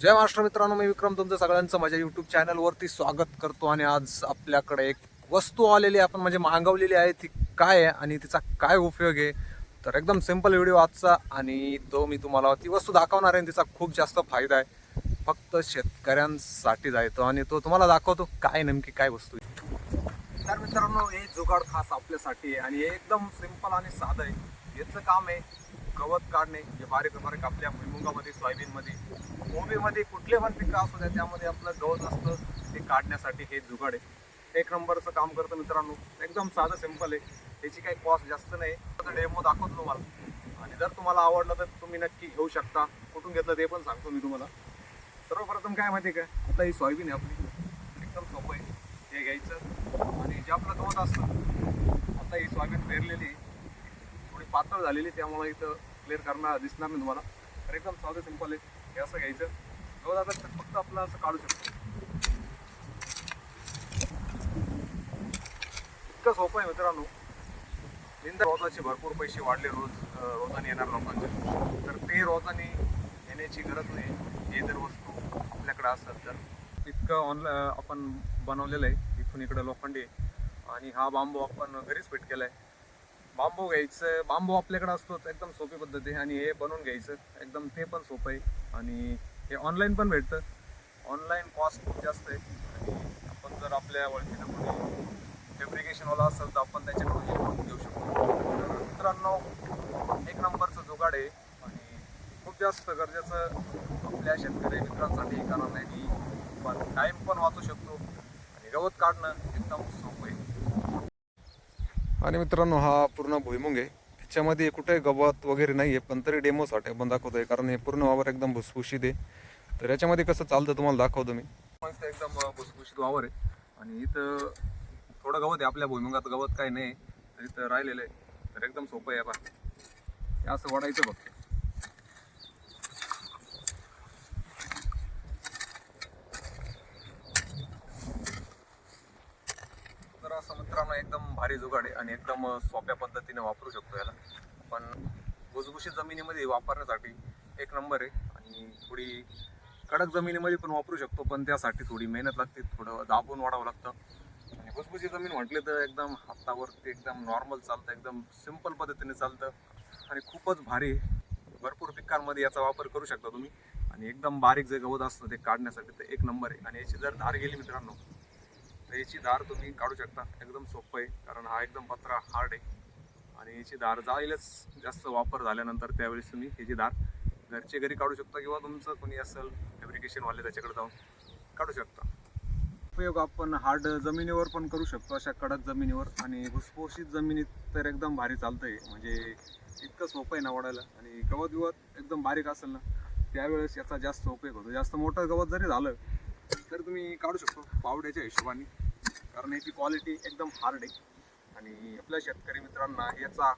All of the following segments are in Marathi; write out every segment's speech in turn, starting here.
जय महाराष्ट्र मित्रांनो मी विक्रम तुमचं सगळ्यांचं माझ्या युट्यूब चॅनलवरती स्वागत करतो आणि आज आपल्याकडे एक वस्तू आलेली आपण म्हणजे मागवलेली आहे ती काय आहे आणि तिचा काय उपयोग आहे. तर एकदम सिंपल व्हिडिओ आजचा आणि तो मी तुम्हाला ती वस्तू दाखवणार आहे तिचा खूप जास्त फायदा आहे. फक्त शेतकऱ्यांसाठी जायतो आणि तो तुम्हाला दाखवतो काय नेमकी काय वस्तू आहे. तर मित्रांनो हे जुगाड खास आपल्यासाठी आहे आणि एकदम सिंपल आणि साधं आहे. याचं काम आहे गवत काढणे जे बारीक बारीक आपल्या भुईमुगामध्ये सोयाबीनमध्ये कोबीमध्ये कुठले पण पिकं असू द्या त्यामध्ये आपलं गवत असतं ते काढण्यासाठी हे जुगाड आहे. एक नंबरचं काम करतं मित्रांनो. एकदम साधं सिंपल आहे. त्याची काही कॉस्ट जास्त नाही. डेमो दाखवतो तुम्हाला. आणि जर तुम्हाला आवडलं तर तुम्ही नक्की घेऊ शकता. कुठून घेतलं ते पण सांगतो मी तुम्हाला. सर्वप्रथम काय माहिती आहे का? आता ही सोयाबीन आहे आपली. एकदम सोपं आहे. हे घ्यायचं. आणि जे आपलं गवत असतं आता ही सोयाबीन पेरलेली आहे. पातळ झालेली त्यामुळे इथं क्लिअर करणार दिसणार नाही तुम्हाला. तर एकदम साधं सिंपल आहे. हे असं घ्यायचं. गवत आता फक्त आपलं असं काढू शकतो. इतकं सोपं आहे मित्रांनो. निंदा रोजाचे भरपूर पैसे वाढले रोज रोजाने येणार लोकांचे. तर ते रोजाने येण्याची गरज नाही. हे जर वस्तू आपल्याकडे असतात तर. इतकं ऑनलाईन आपण बनवलेलं आहे. इथून इकडं लोखंडी आहे. आणि हा बांबू आपण घरीच फिट केला आहे बांबू घ्यायचं बांबू आपल्याकडे असतोच एकदम सोपी पद्धत. आहे आणि हे बनवून घ्यायचं एकदम ते पण सोपं आहे. आणि हे ऑनलाईन पण भेटतं. ऑनलाईन कॉस्ट खूप जास्त आहे. आणि आपण जर आपल्या ओळखीनं कोणी फेब्रिकेशनवाला असेल तर आपण त्याच्याकडून हे बनवून घेऊ शकतो. मित्रांनो एक नंबरचं जुगाड आहे. आणि खूप जास्त गरजेचं आपल्या शेतकरी मित्रांसाठी कारण आहे की पण टाईम पण वाचू शकतो. आणि गवत काढणं एकदम सोपं आहे. आणि मित्रांनो हा पूर्ण भुईमुंग आहे. ह्याच्यामध्ये कुठे गवत वगैरे नाही आहे पण तरी डेमोसाठी आपण दाखवतोय कारण हे पूर्ण वावर एकदम भुसभुशीत आहे. तर याच्यामध्ये कसं चालतं तुम्हाला दाखवतो मी. मस्त एकदम भुसभुशीत वावर आहे. आणि इथं थोडं गवत आहे आपल्या भुईमुगात गवत काही नाही तर इथं राहिलेलं आहे. तर एकदम सोपं आहे आता हे असं वाढायचं बघ तर असं मित्रांनो एकदम भारी जुगाड आहे आणि एकदम सोप्या पद्धतीने वापरू शकतो याला. पण भुसभुशीत जमिनीमध्ये वापरण्यासाठी एक नंबर आहे आणि थोडी कडक जमिनीमध्ये पण वापरू शकतो पण त्यासाठी थोडी मेहनत लागते थोडं दाबून वाढावं लागतं. आणि भुसभुशी जमीन म्हटले तर एकदम हातावरती एकदम नॉर्मल चालतं एकदम सिंपल पद्धतीने चालतं आणि खूपच भारी भरपूर पिकांमध्ये याचा वापर करू शकता तुम्ही. आणि एकदम बारीक जे गवत असतं ते काढण्यासाठी तर एक नंबर आहे. आणि याची जर धार गेली मित्रांनो तर याची धार तुम्ही काढू शकता. एकदम सोपं आहे कारण हा एकदम पत्रा हार्ड आहे. आणि याची धार जाईलच जास्त वापर झाल्यानंतर त्यावेळेस तुम्ही याची धार घरचे घरी काढू शकता किंवा तुमचं कोणी असेल फॅब्रिकेशनवाले त्याच्याकडे जाऊन काढू शकता. उपयोग आपण हार्ड जमिनीवर पण करू शकतो अशा कडक जमिनीवर. आणि भुसभुशीत जमिनीत तर एकदम भारी चालतंय. म्हणजे इतकं सोपं आहे ना वडायला आणि गवत बिवत एकदम बारीक असेल ना त्यावेळेस याचा जास्त उपयोग होतो. जास्त मोठं गवत जरी झालं तर तुम्ही काढू शकतो पावड्याच्या हिशोबाने. कारण याची क्वालिटी एकदम हार्ड आहे. आणि आपल्या शेतकरी मित्रांना याचा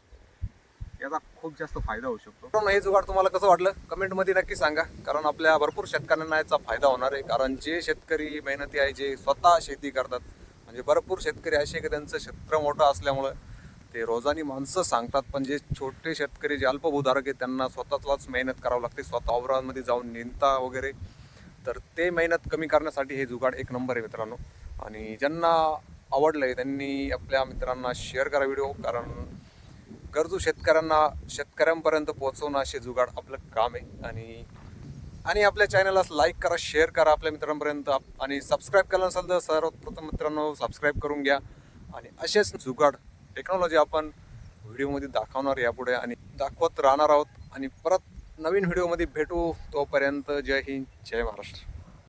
याचा खूप जास्त फायदा होऊ शकतो. हे जुगाड तुम्हाला कसं वाटलं? कमेंटमध्ये नक्की सांगा. कारण आपल्या भरपूर शेतकऱ्यांना याचा फायदा होणार आहे. कारण जे शेतकरी मेहनती आहे जे स्वतः शेती करतात म्हणजे भरपूर शेतकरी असे की त्यांचं क्षेत्र मोठं असल्यामुळं ते रोजानी माणसं सांगतात. पण जे छोटे शेतकरी जे अल्पभूधारक आहेत त्यांना स्वतःलाच मेहनत करावं लागते. स्वतः वावरामध्ये जाऊन निंदता वगैरे तर ते मेहनत कमी करण्यासाठी हे जुगाड एक नंबर आहे मित्रांनो. आणि ज्यांना आवडलंय त्यांनी आपल्या मित्रांना शेअर करा व्हिडिओ कारण गरजू शेतकऱ्यांना शेतकऱ्यांपर्यंत पोहोचवणं असे जुगाड आपलं काम आहे. आणि आणि आपल्या चॅनलला लाईक करा शेअर करा आपल्या मित्रांपर्यंत. आणि सबस्क्राईब केलं नसेल तर सर्वप्रथम मित्रांनो सबस्क्राईब करून घ्या. आणि असेच जुगाड टेक्नॉलॉजी आपण व्हिडिओमध्ये दाखवणार यापुढे. आणि दाखवत राहणार आहोत. आणि परत नवीन व्हिडिओमध्ये भेटू तोपर्यंत जय हिंद जय महाराष्ट्र.